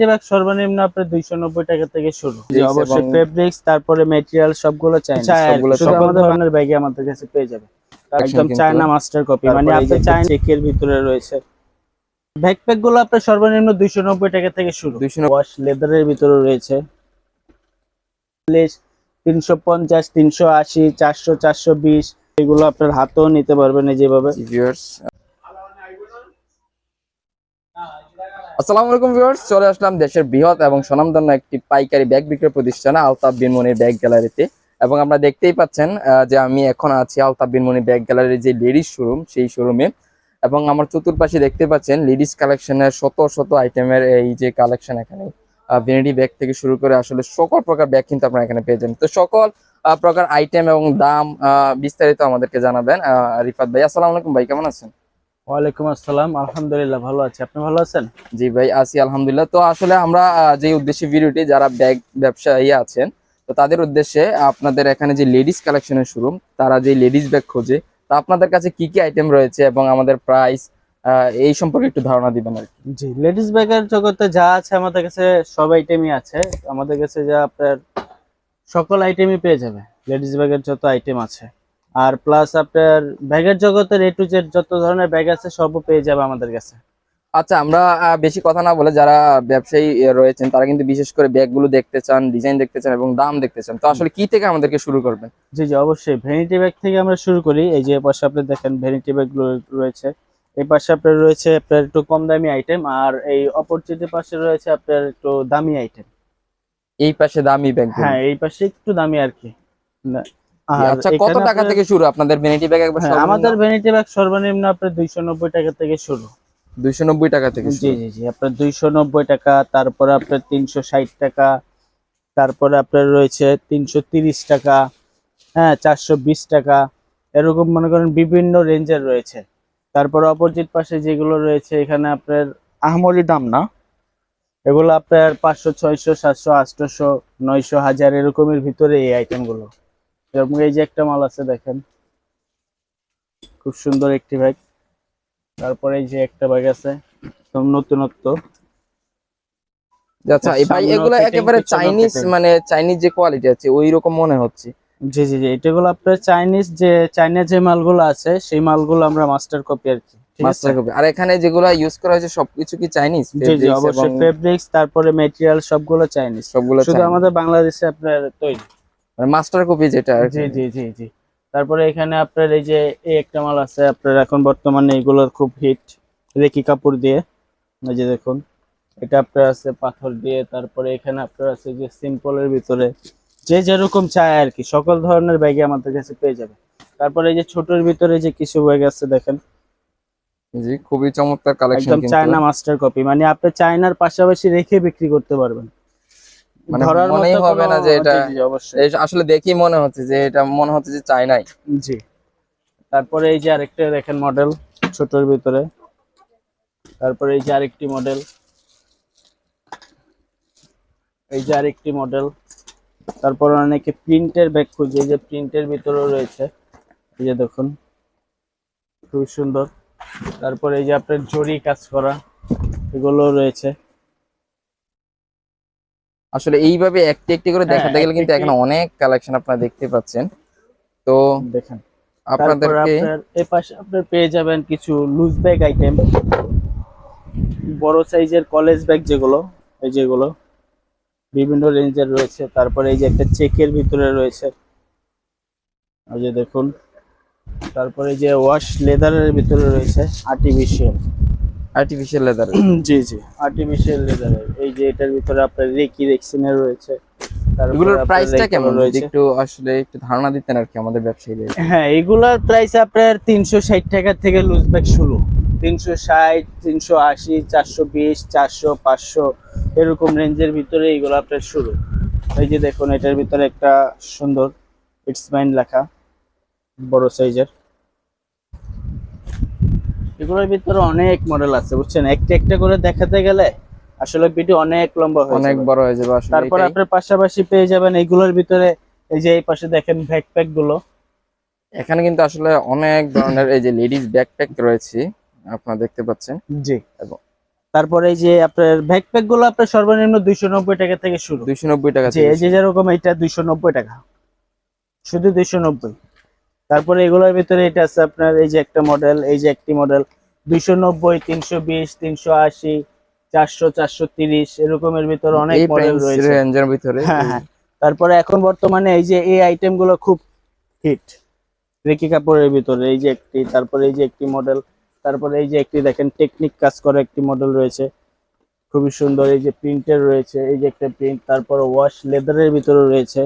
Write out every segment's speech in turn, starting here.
Bag সর্বনিম্ন আপনার দুইশো নব্বই টাকা থেকে শুরু। অবশ্যই। ফেব্রিক্স তারপরে মেটেরিয়াল সবগুলো চাই সবগুলো শুধু সকল আমাদের ব্যাগে আমাদের কাছে পেয়ে যাবে। একদম চায়না মাস্টার কপি মানে আপনি চায়না চেকের ভিতরে রয়েছে। ব্যাকপ্যাকগুলো আপনার সর্বনিম্ন দুইশো নব্বই টাকা থেকে শুরু। 290 ওয়াশ লেদারের ভিতরে রয়েছে। তিনশো পঞ্চাশ তিনশো আশি চারশো চারশো বিশ। এগুলো আপনার হাতেও নিতে পারবেন যেভাবে ভিউয়ার্স আসসালামু আলাইকুম ভিউয়ার্স, চলে আসলাম দেশের বৃহৎ এবং স্বনামধন্য একটি পাইকারি ব্যাগ বিক্রয় প্রতিষ্ঠান আলতাফ বিনমনির ব্যাগ গ্যালারিতে। এবং আমরা দেখতেই পাচ্ছেন যে আমি এখন আছি আলতাফ বিনমনি ব্যাগ গ্যালারির যে লেডিস শোরুম, সেই শোরুমে। এবং আমার চতুর্পাশে দেখতে পাচ্ছেন লেডিস কালেকশনের শত শত আইটেমের এই যে কালেকশন এখানে ভেনিটি ব্যাগ থেকে শুরু করে আসলে সকল প্রকার ব্যাগ কিন্তু আপনারা এখানে পেয়ে যাবেন। তো সকল প্রকার আইটেম এবং দাম বিস্তারিত আমাদেরকে জানাবেন রিফাত ভাই। আসসালামু আলাইকুম ভাই, কেমন আছেন? ওয়ালাইকুম আসসালাম। আলহামদুলিল্লাহ ভালো আছি। আপনি ভালো আছেন? জি ভাই আছি আলহামদুলিল্লাহ। তো আসলে আমরা যে উদ্দেশ্যে ভিডিওটি যারা ব্যাগ ব্যবসায়ী আছেন তো তাদের উদ্দেশ্যে আপনাদের এখানে যে লেডিস কালেকশনের শোরুম তারা যে লেডিস ব্যাগ খোঁজে তো আপনাদের কাছে কি কি আইটেম রয়েছে এবং আমাদের প্রাইস এই সম্পর্কে একটু ধারণা দিবেন আর কি। জি লেডিস ব্যাগের জগতে যা আছে আমাদের কাছে সব আইটেমই আছে। আমাদের কাছে যা আপনার সকল আইটেমই পেয়ে যাবে। লেডিস ব্যাগের যত আইটেম আছে। আর প্লাস আপনার ব্যাগের জগতের এ টু জেড যত ধরনের ব্যাগ আছে সবও পেয়ে যাবে আমাদের কাছে। আচ্ছা আমরা বেশি কথা না বলে যারা ব্যবসায়ী রয়েছেন তারা কিন্তু বিশেষ করে ব্যাগগুলো দেখতে চান ডিজাইন দেখতে চান এবং দাম দেখতে চান। তো আসলে কি থেকে আমাদেরকে শুরু করবেন? জি জি অবশ্যই। ভ্যানিটি ব্যাগ থেকে আমরা শুরু করি। এই যে পাশে আপনি দেখেন ভ্যানিটি ব্যাগ রয়েছে। এই পাশে আপনার রয়েছে আপনার একটু কম দামি আইটেম আর এই অপরচুনিটি পাশে রয়েছে আপনার একটু দামি আইটেম এই পাশে দামি ব্যাগ হ্যাঁ এই পাশে একটু দামি আর কি। আচ্ছা কত টাকা থেকে শুরু? আপনাদের ভ্যানিটি ব্যাগ একবার হ্যাঁ, আমাদের ভ্যানিটি ব্যাগ সর্বনিম্ন আপনার দুইশো নব্বই টাকা থেকে শুরু। দুইশো নব্বই টাকা থেকে জি জি জি আপনার দুইশো নব্বই টাকা তারপরে আপনার তিনশো ষাট টাকা তারপরে আপনার রয়েছে তিনশো তিরিশ টাকা হ্যাঁ চারশো বিশ টাকা এরকম মনে করেন বিভিন্ন রেঞ্জের রয়েছে। তারপর অপোজিট পাশে যেগুলো রয়েছে এখানে আপনার আহমরি দাম না এগুলো আপনার পাঁচশো ছয়শো সাতশো আটশোশো নয়শো হাজার এরকমের ভিতরে এই আইটেমগুলো এই যে একটা মাল আছে দেখেন। খুব সুন্দর একটি ব্যাগ তারপরে এই যে একটা ব্যাগ আছে একদম নতুনত্ব। আচ্ছা ভাই এগুলো একেবারে চাইনিজ মানে চাইনিজ যে কোয়ালিটি আছে ওই রকম মনে হচ্ছে। জি জি জি এটাগুলো আপনার চাইনিজ যে চাইনা যে মালগুলো আছে সেই মালগুলো আমরা মাস্টার কপি আর কি মাস্টার কপি আর এখানে যেগুলো ইউজ করা হয়েছে সবকিছু কি চাইনিজ জি জি অবশ্যই ফেব্রিক্স তারপরে মেটেরিয়াল সবগুলো চাইনিজ সবগুলো শুধু আমাদের বাংলাদেশে আপনার তৈরি। মাস্টার কপি যেটা জি জি জি জি। তারপরে এখানে আপনার এই যে এই একটা মাল আছে আপনার এখন বর্তমানে এগুলো খুব হিট রেকি কাপড় দিয়ে। এই যে দেখুন এটা আপনার আছে পাথর দিয়ে তারপরে এখানে আপনার আছে যে সিম্পলের ভিতরে। যে যেরকম চায় আর কি সকল ধরনের ব্যাগে আমাদের কাছে পেয়ে যাবে। তারপরে এই যে ছোটর ভিতরে যে কিছু ব্যাগ আছে দেখেন। জি খুবই চমৎকার কালেকশন একদম চায়না মাস্টার কপি মানে আপনি চায়নার পাশাপাশি রেখে বিক্রি করতে পারবেন। মানে মনেই হবে না যে এটা- আসলে দেখি মনে হচ্ছে যে এটা মনে হচ্ছে যে চাইনাই জি। তারপরে এই যে আরেকটা দেখেন মডেল ছোটর ভিতরে। তারপরে এই যে আরেকটি মডেল এই যে আরেকটি মডেল তারপর অনেকে প্রিন্টের ব্যাগ খুঁজে এই যে প্রিন্টের ভিতরেও রয়েছে। এই যে দেখুন খুব সুন্দর। তারপরে এই যে আপনার জরি কাজ করা এগুলো রয়েছে। আসলে এইভাবে একটি একটি করে হ্যাঁ, দেখাতে গেলে কিন্তু এখানে অনেক কালেকশন আপনারা দেখতে পাচ্ছেন। তো দেখেন। আপনাদেরকে এই পাশে আপনার পেয়ে যাবেন কিছু লুজ ব্যাগ আইটেম বড় সাইজের কলেজ ব্যাগ যেগুলো এই যেগুলো। বিভিন্ন রেঞ্জের রয়েছে। তারপরে এই যে একটা চেকের ভিতরে রয়েছে। এই যে দেখুন। তারপরে যে ওয়াশ লেদারের ভিতরে রয়েছে আর্টিফিশিয়াল আর্টিফিশিয়াল লেদার জি জি আর্টিফিশিয়াল লেদারের এই যে এটার ভিতরে আপনার রেকি রেক্সিনের রয়েছে। এগুলোর প্রাইসটা কেমন? রয়েছে। একটু আসলে একটু ধারণা দিতেন আর কি আমাদের ব্যবসায়ীদের। হ্যাঁ এগুলার প্রাইস আপনার তিনশো ষাট টাকা থেকে লুজ ব্যাগ শুরু। তিনশো ষাট তিনশো আশি চারশো বিশ চারশো পাঁচশো এরকম রেঞ্জের ভিতরে এগুলো আপনার শুরু। এই যে দেখুন এটার ভিতরে একটা সুন্দর ইটস মাইন লেখা বড় সাইজের এগুলোর ভিতরে অনেক মডেল আছে বুঝছেন? একটা একটা করে দেখাতে গেলে আসলে ভিডিও অনেক লম্বা হয়ে অনেক বড় হয়ে যাবে আসলে তারপর। আপনার পাশাপাশি পেয়ে যাবেন এইগুলোর ভিতরে এই যে এই পাশে দেখেন ব্যাকপ্যাকগুলো। এখানে কিন্তু আসলে অনেক ধরনের এই যে লেডিস ব্যাকপ্যাক রয়েছে আপনারা দেখতে পাচ্ছেন। জি। এবং- তারপরে এই যে আপনার ব্যাকপ্যাকগুলো আপনার সর্বনিম্ন দুইশো নব্বই টাকা থেকে শুরু। দুইশো নব্বই টাকা যে এই যে যেরকম এটা দুইশো নব্বই টাকা। শুধু দুইশো নব্বই। তারপরে এগুলোর ভিতরে এটা আছে আপনার এই যে একটা মডেল এই যে একটি মডেল দুইশো নব্বই তিনশো বিশ তিনশো আশি চারশো চারশো তিরিশ এরকমের ভিতরে অনেক মডেল রয়েছে। রেঞ্জের ভিতরে হ্যাঁ হ্যাঁ। তারপরে এখন বর্তমানে এই যে এই আইটেমগুলো খুব হিট রেকি কাপড়ের ভিতরে এই যে একটি তারপরে এই যে একটি মডেল তারপরে এই যে একটি দেখেন টেকনিক কাজ করা একটি মডেল রয়েছে। খুবই সুন্দর এই যে প্রিন্টের রয়েছে এই যে একটা প্রিন্ট তারপরে ওয়াশ লেদারের ভিতরে রয়েছে।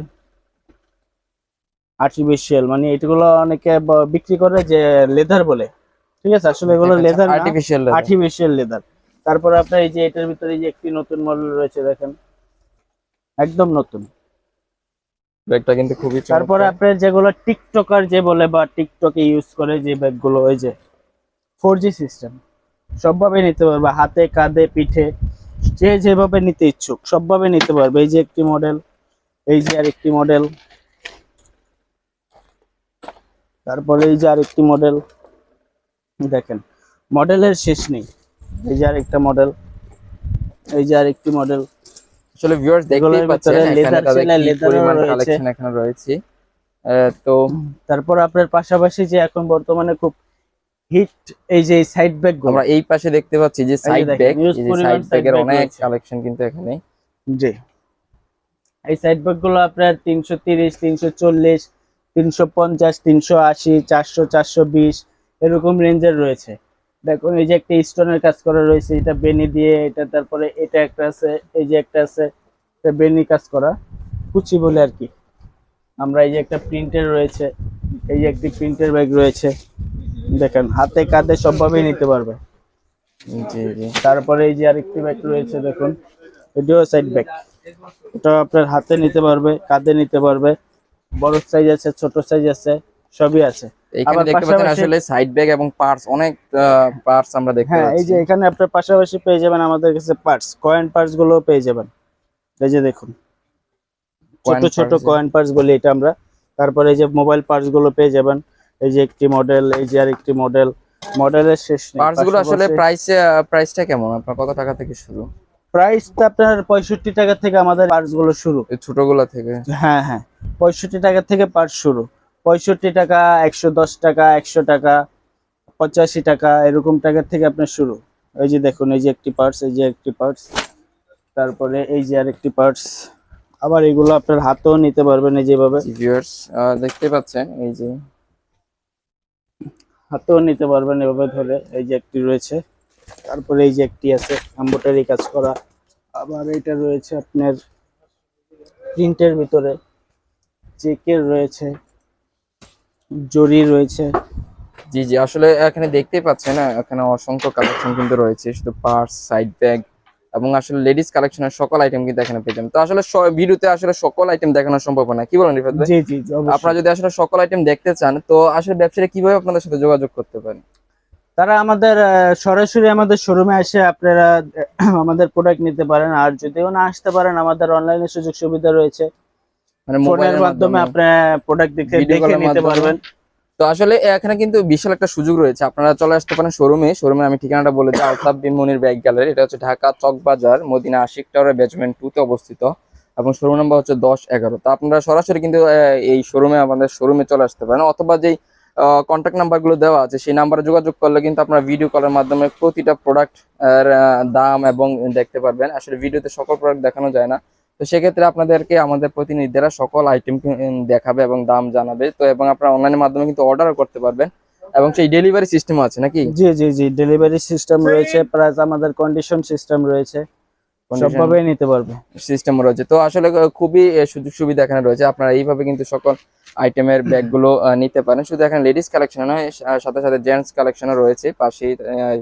আর্টিফিশিয়াল মানে এগুলো অনেকে বিক্রি করে যে লেদার বলে। ঠিক আছে? আসলে এগুলো লেদার আর্টিফিশিয়াল আর্টিফিশিয়াল লেদার তারপরে আপনার এই যে এটার ভিতরে এই যে একটি নতুন মডেল রয়েছে দেখেন। একদম নতুন। ব্যাগটা কিন্তু খুবই তারপরে আপনার যেগুলো টিকটকার যে বলে বা টিকটকে ইউজ করে যে ব্যাগগুলো ওই যে ফোর জি সিস্টেম সবভাবে নিতে পারবে হাতে কাঁধে পিঠে যে যেভাবে নিতে ইচ্ছুক সবভাবে নিতে পারবে। এই যে একটি মডেল এই যে আর একটি মডেল তারপরে এই যে আরেকটি মডেল দেখেন মডেলের শেষ নেই। এই যে আরেকটা মডেল এই যে আরেকটি মডেল আসলে ভিউয়ার্স দেখতেই পাচ্ছেন ও পরিমাণ কালেকশন এখানে রয়েছে। তো তারপর আপনার পাশাপাশি যে এখন বর্তমানে খুব হিট এই যে সাইড ব্যাগ আমরা এই পাশে দেখতে পাচ্ছি যে সাইড ব্যাগ এই সাইড ব্যাগের অনেক। কালেকশন কিন্তু এখানে। জি। এই সাইড ব্যাগগুলো আপনার তিনশো তিরিশ তিনশো পঞ্চাশ, তিনশো আশি, চারশো চারশো বিশ, এরকম রেঞ্জের রয়েছে। দেখুন, এই যে একটা স্টোনের কাজ করা রয়েছে, এটা বেনি দিয়ে, এটা তারপরে এটা একটা আছে, এই যে একটা আছে, এটা বেনি কাজ করা, কুচি বলে আর কি। আমরা এই যে একটা প্রিন্টের রয়েছে, এই যে একটি প্রিন্টের ব্যাগ রয়েছে। দেখেন, হাতে কাঁধে সবভাবেই নিতে পারবে। জি জি। তারপরে এই যে আরেকটি ব্যাগ রয়েছে, দেখুন, এটিও সাইড ব্যাগ। এটা আপনার হাতে নিতে পারবে, কাঁধে নিতে পারবে। বড় সাইজ আছে ছোট সাইজ আছে সবই আছে। এখানে দেখতে পাচ্ছেন আসলে সাইড ব্যাগ এবং পার্টস অনেক পার্টস আমরা দেখতে হ্যাঁ এই যে এখানে আপনার পাশাপাশি পেয়ে যাবেন আমাদের কাছে পার্টস কয়েন পার্টসগুলো পেয়ে যাবেন। এই যে দেখুন ছোট ছোট কয়েন পার্টস বলি এটা আমরা। তারপরে এই যে মোবাইল পার্টসগুলো পেয়ে যাবেন। এই যে একটি মডেল এই যে আরেকটি মডেল মডেলের শেষ পার্টসগুলো আসলে প্রাইস প্রাইসটা কেমন? আপনার কত টাকা থেকে শুরু? প্রাইসটা আপনার পঁয়ষট্টি টাকা থেকে আমাদের পার্টসগুলো শুরু। এই ছোটগুলো থেকে? হ্যাঁ হ্যাঁ। পঁয়ষট্টি টাকা থেকে পার্ট শুরু। পঁয়ষট্টি টাকা একশো দশ টাকা একশো টাকা পঁচাশি টাকা এরকম টাকা থেকে আপনার শুরু। এই যে দেখুন এই যে একটি পার্টস এই যে একটি পার্টস তারপরে এই যে আরেকটি পার্টস আবার এগুলো আপনার হাতেও নিতে পারবেন এই যেভাবে। ভিউয়ার্স দেখতে পাচ্ছেন এই যে। হাতেও নিতে পারবেন এভাবে ধরে। এই যে একটি রয়েছে। তারপরে এই যে একটি আছে এম্বোটারি কাজ করা। আবার এটা রয়েছে আপনার প্রিন্টের ভিতরে চেকের রয়েছে জরি রয়েছে। জি জি আসলে এখানে দেখতেই পাচ্ছেন না এখানে অসংখ্য কালেকশন কিন্তু রয়েছে শুধু পার্স সাইড ব্যাগ এবং আসলে লেডিস কালেকশনের সকল আইটেম কিন্তু এখানে পেয়ে যাবেন। তো আসলে ভিডিওতে আসলে সকল আইটেম দেখানো সম্ভব না কি বলেন রিফাত ভাই? জি জি জি, আপনারা যদি আসলে সকল আইটেম দেখতে চান তো আসলে ব্যবসায়ীরা কীভাবে আপনাদের সাথে যোগাযোগ করতে পারেন? তারা আমাদের সরাসরি আমাদের শোরুমে এসে আপনারা আমাদের প্রোডাক্ট নিতে পারেন। আর যদিও না আসতে পারেন আমাদের অনলাইনে সুযোগ সুবিধা রয়েছে। মানে ফোনের মাধ্যমে মাধ্যমে। প্রোডাক্ট দেখে দেখে নিতে পারবেন। তো আসলে এখানে কিন্তু বিশাল একটা সুযোগ রয়েছে। আপনারা চলে আসতে পারেন শোরুমে শোরুমে আমি ঠিকানাটা বলে দিই আলতাফ বিন মনির ব্যাগ গ্যালারি। এটা হচ্ছে ঢাকা চকবাজার মদিনা আশিক টাওয়ারের বেজমেন্ট অবস্থিত। এবং শোরুম নাম্বার হচ্ছে দশ এগারো। তো আপনারা সরাসরি কিন্তু এই শোরুমে আমাদের শোরুমে চলে আসতে পারেন। অথবা যেই কন্ট্যাক্ট নাম্বারগুলো দেওয়া আছে, সেই নাম্বারে যোগাযোগ করলে কিন্তু আপনারা ভিডিও কলের মাধ্যমে প্রতিটা প্রোডাক্ট দাম এবং দেখতে পারবেন। আসলে ভিডিওতে সকল প্রোডাক্ট দেখানো যায় না। তো সেক্ষেত্রে আপনাদেরকে আমাদের প্রতিনিধিরা সকল আইটেম দেখাবে এবং দাম জানাবে। তো এবং আপনারা অনলাইনের মাধ্যমে কিন্তু অর্ডারও করতে পারবেন। এবং সেই ডেলিভারি সিস্টেম আছে নাকি? জি জি জি ডেলিভারি সিস্টেম রয়েছে। প্লাস আমাদের কন্ডিশন সিস্টেম রয়েছে। সবভাবে নিতে পারবে। সিস্টেম রয়েছে। তো আসলে খুবই সুযোগ সুবিধা এখানে রয়েছে। আপনারা এইভাবে কিন্তু সকল আইটেমের ব্যাগগুলো নিতে পারেন। শুধু এখানে লেডিস কালেকশন নয় সাথে সাথে জেন্টস কালেকশনও রয়েছে। পাশেই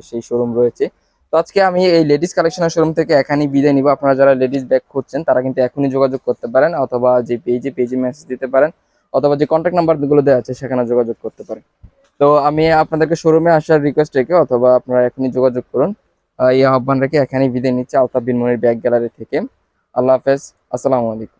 সেই শোরুম রয়েছে। তো আজকে আমি এই লেডিস কালেকশনের শোরুম থেকে এখানেই বিদায় নিব। আপনারা যারা লেডিস ব্যাগ খুঁজছেন তারা কিন্তু এখনই যোগাযোগ করতে পারেন অথবা যে পেজে পেজে মেসেজ দিতে পারেন অথবা যে কন্ট্যাক্ট নাম্বারগুলো দেওয়া আছে সেখানে যোগাযোগ করতে পারেন। তো আমি আপনাদেরকে শোরুমে আসার রিকোয়েস্ট রেখে অথবা আপনারা এখনই যোগাযোগ করুন। এই আহ্বান রেখে এখানে বিদায় নিচ্ছে আলতাফ বিন মনির ব্যাগ গ্যালারি থেকে। আল্লাহ হাফেজ। আসসালামু আলাইকুম।